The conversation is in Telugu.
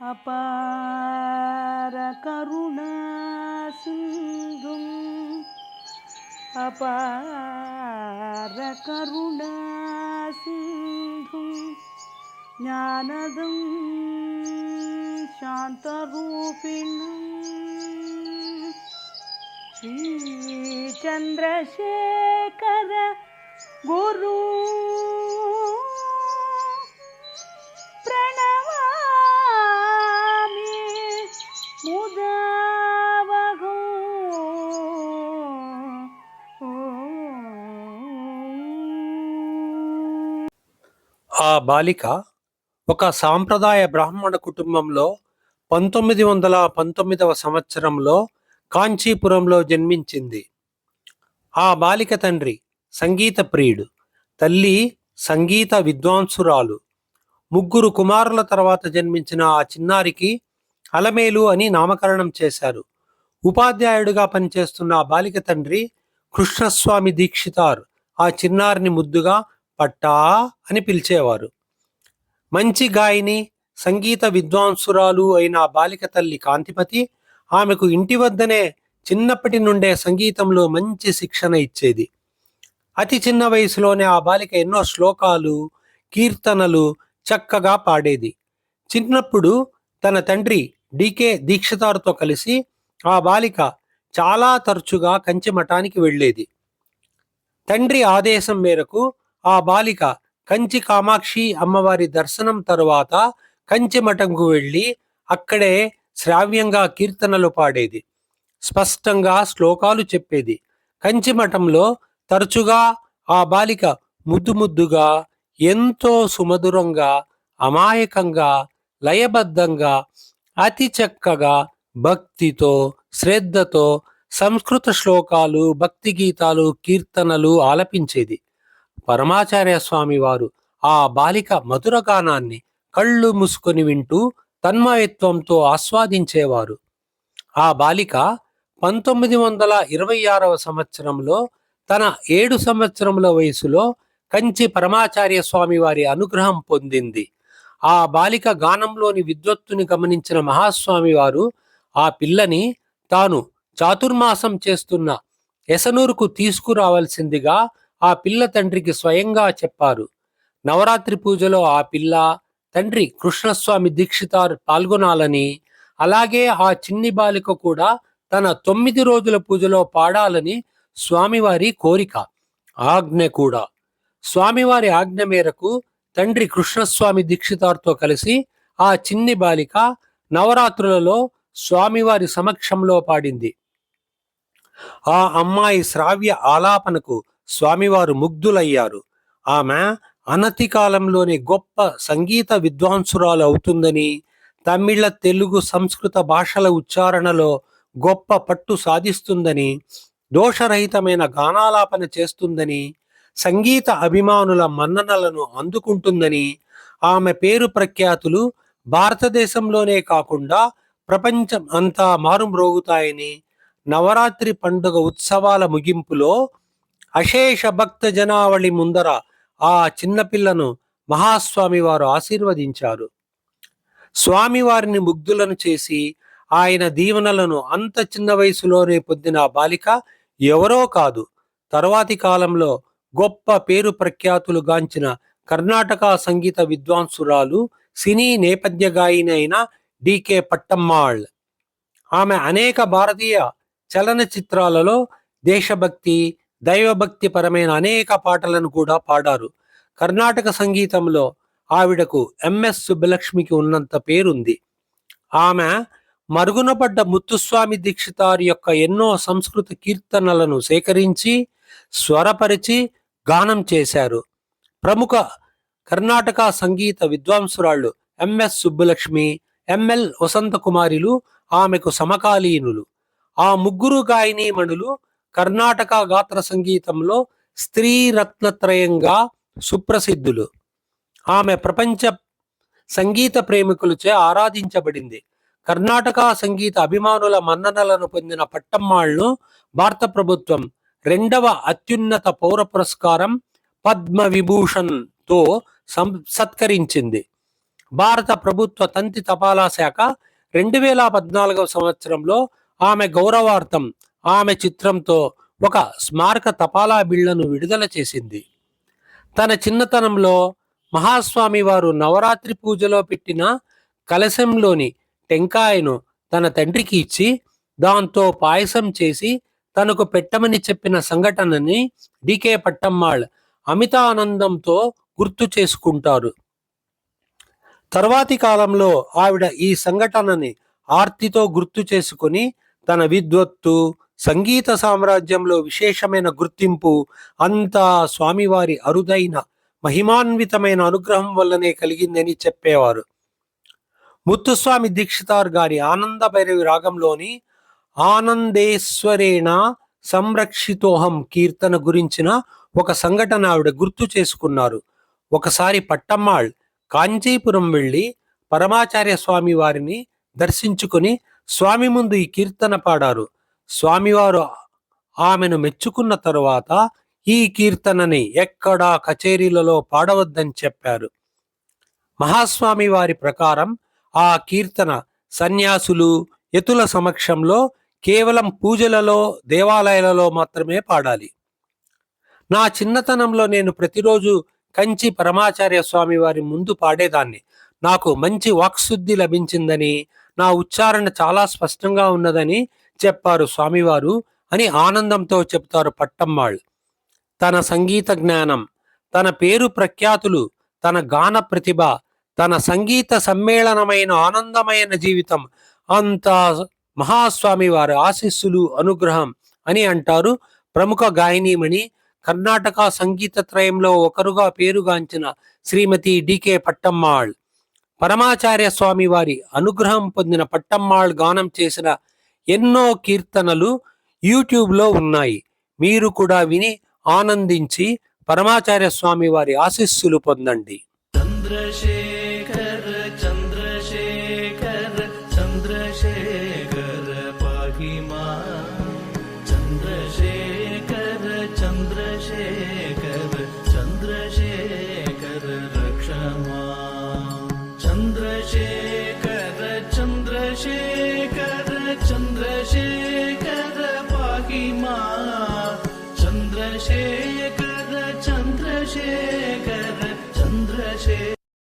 अपारकरुणासिन्धुम् अपारकरुणासिन्धुं ज्ञानदं शान्तरूपिणु श्रीचन्द्रशेखर गुरु। బాలిక ఒక సాంప్రదాయ బ్రాహ్మణ కుటుంబంలో పంతొమ్మిది వందల పంతొమ్మిదవ సంవత్సరంలో కాంచీపురంలో జన్మించింది. ఆ బాలిక తండ్రి సంగీత ప్రియుడు తల్లి సంగీత విద్వాంసురాలు ముగ్గురు కుమారుల తర్వాత జన్మించిన ఆ చిన్నారికి అలమేలు అని నామకరణం చేశారు. ఉపాధ్యాయుడిగా పనిచేస్తున్న ఆ బాలిక తండ్రి కృష్ణస్వామి దీక్షితార్. ఆ చిన్నారిని ముద్దుగా పట్టా అని పిలిచేవారు. మంచి గాయని సంగీత విద్వాంసురాలు అయిన బాలిక తల్లి కాంతిపతి ఆమెకు ఇంటి వద్దనే చిన్నప్పటి నుండే సంగీతంలో మంచి శిక్షణ ఇచ్చేది. అతి చిన్న వయసులోనే ఆ బాలిక ఎన్నో శ్లోకాలు కీర్తనలు చక్కగా పాడేది. చిన్నప్పుడు తన తండ్రి డికే దీక్షితారుతో కలిసి ఆ బాలిక చాలా తరచుగా కంచి మఠానికి వెళ్ళేది. తండ్రి ఆదేశం మేరకు ఆ బాలిక కంచి కామాక్షి అమ్మవారి దర్శనం తరువాత కంచి మఠంకు వెళ్ళి అక్కడే శ్రావ్యంగా కీర్తనలు పాడేది. స్పష్టంగా శ్లోకాలు చెప్పేది. కంచి మఠంలో తరచుగా ఆ బాలిక ముద్దు ముద్దుగా ఎంతో సుమధురంగా అమాయకంగా లయబద్ధంగా అతి చక్కగా భక్తితో శ్రద్ధతో సంస్కృత శ్లోకాలు భక్తి గీతాలు కీర్తనలు ఆలపించేది. పరమాచార్య స్వామి వారు ఆ బాలిక మధుర గానాన్ని కళ్ళు మూసుకొని వింటూ తన్మయత్వంతో ఆస్వాదించేవారు. ఆ బాలిక పంతొమ్మిది వందల ఇరవై ఆరవ సంవత్సరంలో తన ఏడు సంవత్సరముల వయసులో కంచి పరమాచార్య స్వామి వారి అనుగ్రహం పొందింది. ఆ బాలిక గానంలోని విద్వత్తుని గమనించిన మహాస్వామి వారు ఆ పిల్లని తాను చాతుర్మాసం చేస్తున్న ఎసనూరుకు తీసుకురావాల్సిందిగా ఆ పిల్ల తండ్రికి స్వయంగా చెప్పారు. నవరాత్రి పూజలో ఆ పిల్ల తండ్రి కృష్ణస్వామి దీక్షితార్ పాల్గొనాలని అలాగే ఆ చిన్ని బాలిక కూడా తన తొమ్మిది రోజుల పూజలో పాడాలని స్వామివారి కోరిక ఆజ్ఞ కూడా. స్వామివారి ఆజ్ఞ మేరకు తండ్రి కృష్ణస్వామి దీక్షితార్తో కలిసి ఆ చిన్ని బాలిక నవరాత్రులలో స్వామివారి సమక్షంలో పాడింది. ఆ అమ్మాయి శ్రావ్య ఆలాపనకు స్వామివారు ముగ్ధులయ్యారు. ఆమె అనతి కాలంలోనే గొప్ప సంగీత విద్వాంసురాలు అవుతుందని తమిళ తెలుగు సంస్కృత భాషల ఉచ్చారణలో గొప్ప పట్టు సాధిస్తుందని దోషరహితమైన గానాలాపన చేస్తుందని సంగీత అభిమానుల మన్ననలను అందుకుంటుందని ఆమె పేరు ప్రఖ్యాతులు భారతదేశంలోనే కాకుండా ప్రపంచం అంతా మారుమ్రోగుతాయని నవరాత్రి పండుగ ఉత్సవాల ముగింపులో అశేష భక్త జనావళి ముందర ఆ చిన్నపిల్లను మహాస్వామి వారు ఆశీర్వదించారు. స్వామివారిని ముగ్ధులను చేసి ఆయన దీవెనలను అంత చిన్న వయసులోనే పొందిన బాలిక ఎవరో కాదు. తర్వాతి కాలంలో గొప్ప పేరు ప్రఖ్యాతులు గాంచిన కర్ణాటక సంగీత విద్వాంసురాలు సినీ నేపథ్య గాయని అయిన డికే పట్టమ్మాళ్. ఆమె అనేక భారతీయ చలనచిత్రాలలో దేశభక్తి దైవభక్తి పరమైన అనేక పాటలను కూడా పాడారు. కర్ణాటక సంగీతంలో ఆవిడకు ఎంఎస్ సుబ్బలక్ష్మికి ఉన్నంత పేరుంది. ఆమె మరుగునపడ్డ ముత్తుస్వామి దీక్షితారి యొక్క ఎన్నో సంస్కృత కీర్తనలను సేకరించి స్వరపరిచి గానం చేశారు. ప్రముఖ కర్ణాటక సంగీత విద్వాంసురాళ్ళు M S Subbalakshmi M L వసంతకుమారిలు ఆమెకు సమకాలీనులు. ఆ ముగ్గురు గాయనీమణులు కర్ణాటక గాత్ర సంగీతంలో స్త్రీ రత్నత్రయంగా సుప్రసిద్ధులు. ఆమె ప్రపంచ సంగీత ప్రేమికులచే ఆరాధించబడింది. కర్ణాటక సంగీత అభిమానుల మన్ననలను పొందిన పట్టమ్మాళ్ళు భారత ప్రభుత్వం రెండవ అత్యున్నత పౌర పురస్కారం పద్మ విభూషణ్తో సం- సత్కరించింది. భారత ప్రభుత్వ తంతి తపాలా శాఖ రెండు వేల పద్నాలుగవ సంవత్సరంలో ఆమె గౌరవార్థం ఆమె చిత్రంతో ఒక స్మారక తపాలా బిళ్ళను విడుదల చేసింది. తన చిన్నతనంలో మహాస్వామి వారు నవరాత్రి పూజలో పెట్టిన కలశంలోని టెంకాయను తన తండ్రికి ఇచ్చి దాంతో పాయసం చేసి తనకు పెట్టమని చెప్పిన సంఘటనని డికే పట్టమ్మాళ్ అమితానందంతో గుర్తు చేసుకుంటారు. తర్వాతి కాలంలో ఆవిడ ఈ సంఘటనని ఆర్తితో గుర్తు చేసుకుని తన విద్వత్తు సంగీత సామ్రాజ్యంలో విశేషమైన గుర్తింపు అంతా స్వామివారి అరుదైన మహిమాన్వితమైన అనుగ్రహం వల్లనే కలిగిందని చెప్పేవారు. ముత్తుస్వామి దీక్షితార్ గారి ఆనంద భైరవి రాగంలోని ఆనందేశ్వరేణ సంరక్షితోహం కీర్తన గురించిన ఒక సంఘటన ఆవిడ గుర్తు చేసుకున్నారు. ఒకసారి పట్టమ్మాళ్ కాంచీపురం వెళ్ళి పరమాచార్య స్వామి వారిని దర్శించుకుని స్వామి ముందు ఈ కీర్తన పాడారు. స్వామివారు ఆమెను మెచ్చుకున్న తరువాత ఈ కీర్తనని ఎక్కడా కచేరీలలో పాడవద్దని చెప్పారు. మహాస్వామి వారి ప్రకారం ఆ కీర్తన సన్యాసులు యతుల సమక్షంలో కేవలం పూజలలో దేవాలయాలలో మాత్రమే పాడాలి. నా చిన్నతనంలో నేను ప్రతిరోజు కంచి పరమాచార్య స్వామి వారి ముందు పాడేదాన్ని. నాకు మంచి వాక్శుద్ధి లభించిందని నా ఉచ్చారణ చాలా స్పష్టంగా ఉన్నదని చెప్పారు స్వామివారు అని ఆనందంతో చెప్తారు పట్టమ్మాళ్ తన సంగీత జ్ఞానం తన పేరు ప్రఖ్యాతులు తన గాన ప్రతిభ తన సంగీత సమ్మేళనమైన ఆనందమైన జీవితం అంతా మహాస్వామి వారి ఆశీస్సులు అనుగ్రహం అని అంటారు ప్రముఖ గాయనీమణి కర్ణాటక సంగీత త్రయంలో ఒకరుగా పేరుగాంచిన శ్రీమతి డికే పట్టమ్మాళ్. పరమాచార్య స్వామి వారి అనుగ్రహం పొందిన పట్టమ్మాళ్ గానం చేసిన ఎన్నో కీర్తనలు యూట్యూబ్లో ఉన్నాయి. మీరు కూడా విని ఆనందించి పరమాచార్య స్వామి వారి ఆశీస్సులు పొందండి. చంద్రశే